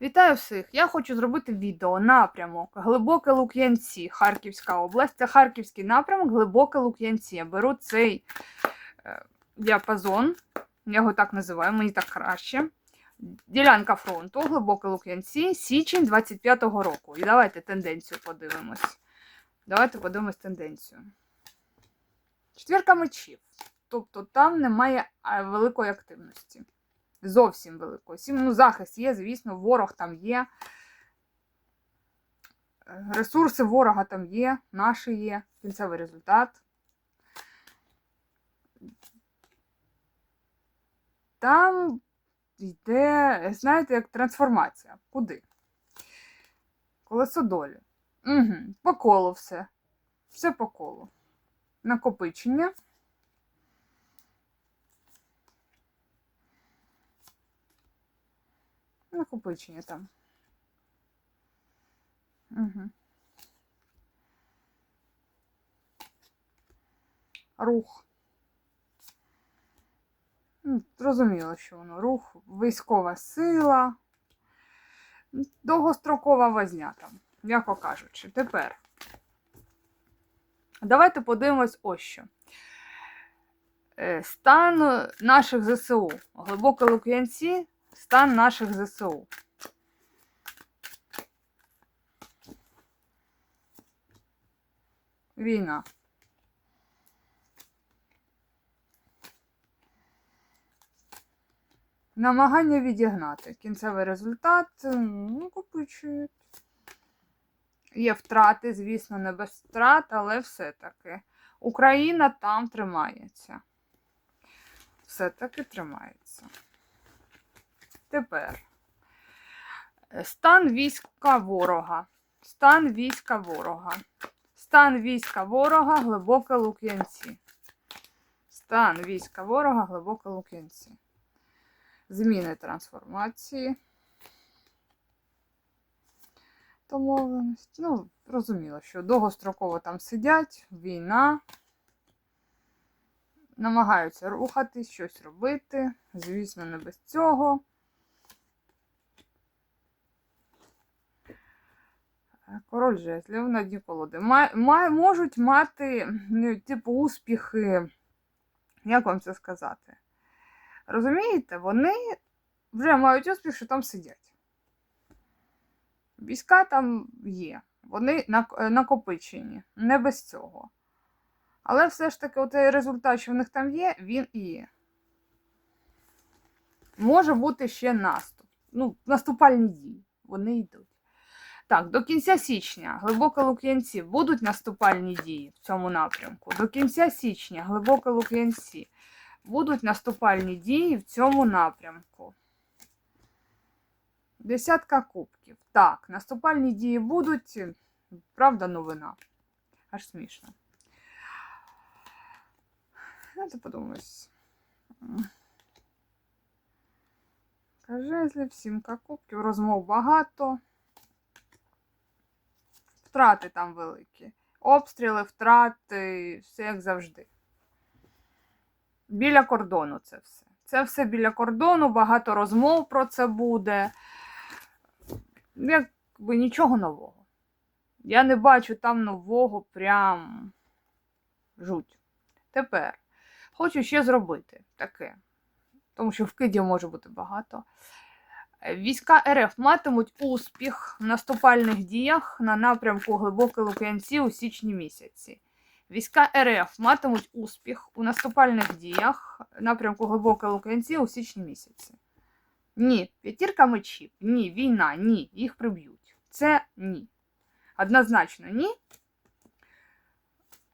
Вітаю всіх! Я хочу зробити відео напрямок Глибоке Лук'янці, Харківська область. Це Харківський напрямок, Глибоке Лук'янці. Я беру цей е, діапазон, я його так називаю, мені так краще. Ділянка фронту, Глибоке Лук'янці, січень 25-го року. І давайте тенденцію подивимось. Давайте подивимось тенденцію. Четвірка мечів. Тобто там немає великої активності. Зовсім великої. Сім, ну, захист є, звісно, ворог там є. Ресурси ворога там є, наші є, кінцевий результат. Там йде, знаєте, як трансформація. Куди? Колесо долі. Угу. По колу все. Все по колу. Накопичення. Накопичення там. Угу. Рух. Ну, Зрозуміло, що воно рух, військова сила, довгострокова возня там, м'яко кажучи. Тепер. Давайте подивимось ось що. Е, Стан наших ЗСУ. Глибоке Лук'янці, стан наших ЗСУ. Війна. Намагання відігнати. Кінцевий результат ну, накопичують. Є втрати, звісно, не без втрат, але все-таки. Україна там тримається. Все-таки тримається. Тепер. Стан війська ворога. Стан війська ворога. Стан війська ворога глибоке Лук'янці. Стан війська ворога глибоке Лук'янці. Зміни трансформації. Домовленості. Ну, розуміло, що довгостроково там сидять, війна. Намагаються рухатись, щось робити. Звісно, не без цього. Король жезлів на дні колоди. Можуть мати, ну, типу, успіхи. Як вам це сказати? Розумієте, вони вже мають успіх, що там сидять. Війська там є, вони накопичені, не без цього. Але все ж таки, той результат, що в них там є, він і є. Може бути ще наступ. Ну, наступальні дії. Вони йдуть. Так, до кінця січня глибоке Лук'янці будуть наступальні дії в цьому напрямку. До кінця січня глибоке Лук'янці будуть наступальні дії в цьому напрямку. Десятка кубків. Так, наступальні дії будуть. Правда, новина. Аж смішно. Давайте подумаюсь. Кажезлів, сімка кубків, розмов багато. Втрати там великі. Обстріли, втрати, все як завжди. Біля кордону це все. Це все біля кордону, багато розмов про це буде. Якби нічого нового. Я не бачу там нового прям жуть. Тепер хочу ще зробити таке, тому що вкидів може бути багато. Війська РФ матимуть успіх в наступальних діях на напрямку Глибоке Лук'янці у січні місяці. Війська РФ матимуть успіх у наступальних діях напрямку Глибоке Лук'янці у січні місяці. Ні, п'ятірка мечів, ні, війна, ні, їх приб'ють. Це ні. Однозначно, ні.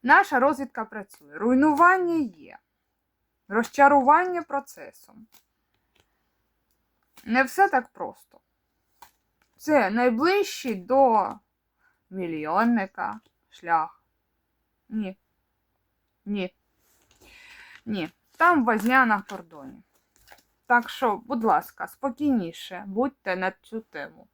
Наша розвідка працює. Руйнування є. Розчарування процесом. Не все так просто. Це найближчий до мільйонника шлях. Ні. Ні. Ні. Там возня на кордоні. Так що, будь ласка, спокійніше будьте на цю тему.